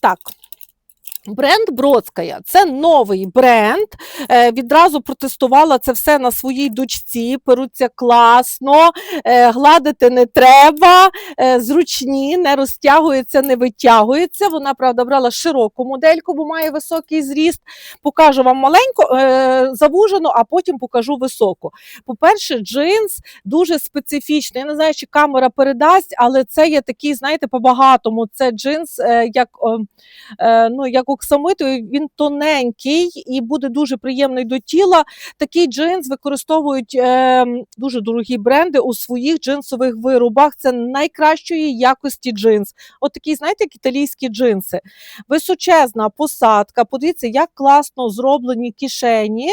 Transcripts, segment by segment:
Так. Бренд Бродськая це новий бренд. Е, відразу протестувала це все на своїй дочці. Перуться класно, е, гладити не треба, е, зручні, не розтягується, не витягується. Вона, правда, брала широку модельку, бо має високий зріст. Покажу вам маленьку, завужену, а потім покажу високу. По-перше, джинс дуже специфічний. Я не знаю, чи камера передасть, але це є такий, знаєте, по-багатому. Це джинс, як, ну, як оксамитовий, він тоненький і буде дуже приємний до тіла. Такий джинс використовують е, дуже дорогі бренди у своїх джинсових виробах. Це найкращої якості джинс. От такі, знаєте, як італійські джинси. Височезна посадка. Подивіться, як класно зроблені кишені.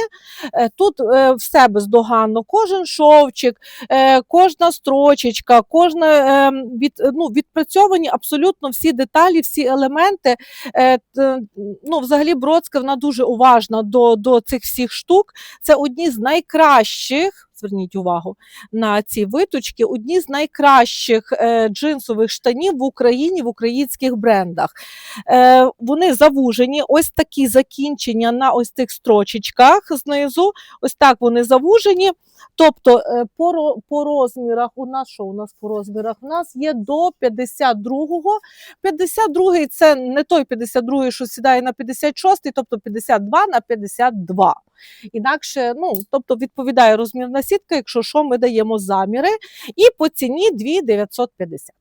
Е, Тут е, все бездоганно. Кожен шовчик, е, кожна строчечка, кожна е, від, ну, відпрацьовані абсолютно всі деталі, всі елементи. Е, ну, взагалі, Бродська вона дуже уважна до, до цих всіх штук. Це одні з найкращих. Зверніть увагу на ці виточки. Одні з найкращих е, джинсових штанів в Україні в українських брендах. Е, вони завужені, ось такі закінчення на ось цих строчечках знизу. Ось так вони завужені. Тобто е, по, по розмірах, у нас що у нас по розмірах? У нас є до 52-го. 52-й це не той 52-й, що сідає на 56-й, тобто 52 на 52. Інакше, ну, тобто відповідає розмірна сітка, якщо що, ми даємо заміри. І по ціні 2 950.